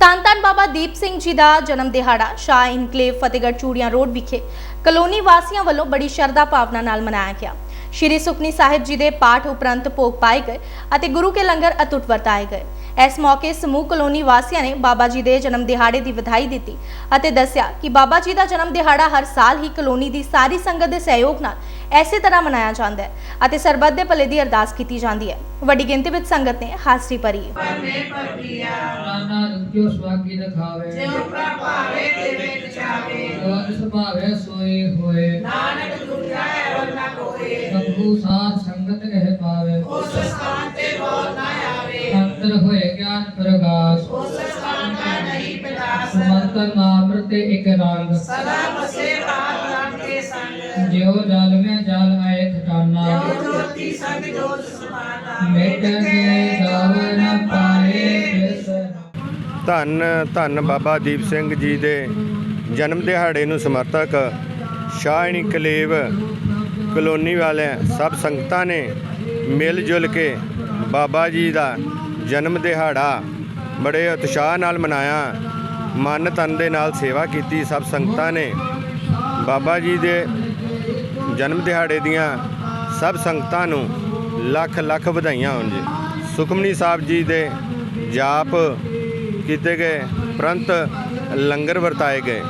ਧੰਨ ਧੰਨ ਬਾਬਾ ਦੀਪ ਸਿੰਘ ਜੀ ਦਾ ਜਨਮ ਦਿਹਾੜਾ, ਸ਼ਾਹ ਇਨਕਲੇਵ ਫਤਿਹਗੜ੍ਹ ਚੂੜੀਆਂ ਰੋਡ ਵਿਖੇ ਕਲੋਨੀ ਵਾਸੀਆਂ ਵੱਲੋਂ ਬੜੀ ਸ਼ਰਧਾ ਭਾਵਨਾ ਨਾਲ ਮਨਾਇਆ ਗਿਆ। ਸ਼੍ਰੀ ਸੁਖਨੀ ਸਾਹਿਬ ਜੀ ਦੇ ਪਾਠ ਉਪਰੰਤ ਭੋਗ ਪਾਏ ਗਏ ਅਤੇ ਗੁਰੂ ਕੇ ਲੰਗਰ ਅਤੁੱਟ ਵਰਤਾਏ ਗਏ। ਇਸ ਮੌਕੇ ਸਮੂਹ ਕਲੋਨੀ ਵਾਸੀਆਂ ਨੇ ਬਾਬਾ ਜੀ ਦੇ ਜਨਮ ਦਿਹਾੜੇ ਦੀ ਵਧਾਈ ਦਿੱਤੀ ਅਤੇ ਦੱਸਿਆ ਕਿ ਬਾਬਾ ਜੀ ਦਾ ਜਨਮ ਦਿਹਾੜਾ ਹਰ ਸਾਲ ਹੀ ਕਲੋਨੀ ਦੀ ਸਾਰੀ ਸੰਗਤ ਦੇ ਸਹਿਯੋਗ ਨਾਲ ਐਸੇ ਤਰ੍ਹਾਂ ਮਨਾਇਆ ਜਾਂਦਾ ਹੈ ਅਤੇ ਸਰਬੱਤ ਦੇ ਭਲੇ ਦੀ ਅਰਦਾਸ ਕੀਤੀ ਜਾਂਦੀ ਹੈ। ਵੱਡੀ ਗਿਣਤੀ ਵਿੱਚ ਸੰਗਤ ਨੇ ਹਾਜ਼ਰੀ ਭਰੀ ਨਾਨਾ ਰੁਕਿਓ ਸੁਆਗੀ ਦਿਖਾਵੇ ਜਿਉ ਪ੍ਰਭਾਵੇ ਤੇ ਵਿੱਚ ਜਾਵੇ ਜੋ ਸੁਭਾਵੇ ਸੋਈ ਹੋਏ। ਨਾਨਕ ਦੁਖਿਆ ਐਵਰ ਨਾ ਕੋਏ। ਪ੍ਰਭੂ ਸਾਧ ਸੰਗਤ ਕਹਿ ਪਾਵੇ। ਉਸ ਸਥਾਨ ਤੇ ਬੋਲ ਨਾ ਆਵੇ। ਅੰਤਰ ਹੋਏ ਪ੍ਰਗਾਸ ਉਸ ਸਥਾਨ ਨਹੀਂ ਪਿਲਾਸ ਇੱਕ ਰੰਗ। ਸਦਾ ਬਸੇ ਰਾਤ ਰਾਮ ਕੇ ਸੰਗ। ਜਿਉ ਜਲ ਮੈਂ ਜਲ ਆਏ ਖਟਾਨਾ। ਜਿਉ ਜੋਤੀ ਸੰਗ ਜੋਤ ਸਮਾਨਾ। ਮਿਟ ਕੇ ਗਵਨ ਪਾਏ। ਤਿਸ। ਧੰਨ ਧੰਨ ਬਾਬਾ ਦੀਪ ਸਿੰਘ ਜੀ ਦੇ ਜਨਮ ਦਿਹਾੜੇ ਨੂੰ ਸਮਰਥਕ ਸ਼ਾਹਣੀ ਕਲੇਵ ਕਲੋਨੀ ਵਾਲਿਆਂ ਸਭ ਸੰਗਤਾਂ ਨੇ ਮਿਲ ਜੁਲ ਕੇ ਬਾਬਾ ਜੀ ਦਾ ਜਨਮ ਦਿਹਾੜਾ ਬੜੇ ਉਤਸ਼ਾਹ ਨਾਲ ਮਨਾਇਆ। ਮਨ ਤਨ ਦੇ ਨਾਲ ਸੇਵਾ ਕੀਤੀ ਸਭ ਸੰਗਤਾਂ ਨੇ। ਬਾਬਾ ਜੀ ਦੇ ਜਨਮ ਦਿਹਾੜੇ ਦੀਆਂ ਸਭ ਸੰਗਤਾਂ ਨੂੰ ਲੱਖ ਲੱਖ ਵਧਾਈਆਂ ਹੋਣ ਜੀ। ਸੁਖਮਨੀ ਸਾਹਿਬ ਜੀ ਦੇ ਜਾਪ ਕੀਤੇ ਗਏ, ਪ੍ਰੰਤ ਲੰਗਰ ਵਰਤਾਏ ਗਏ।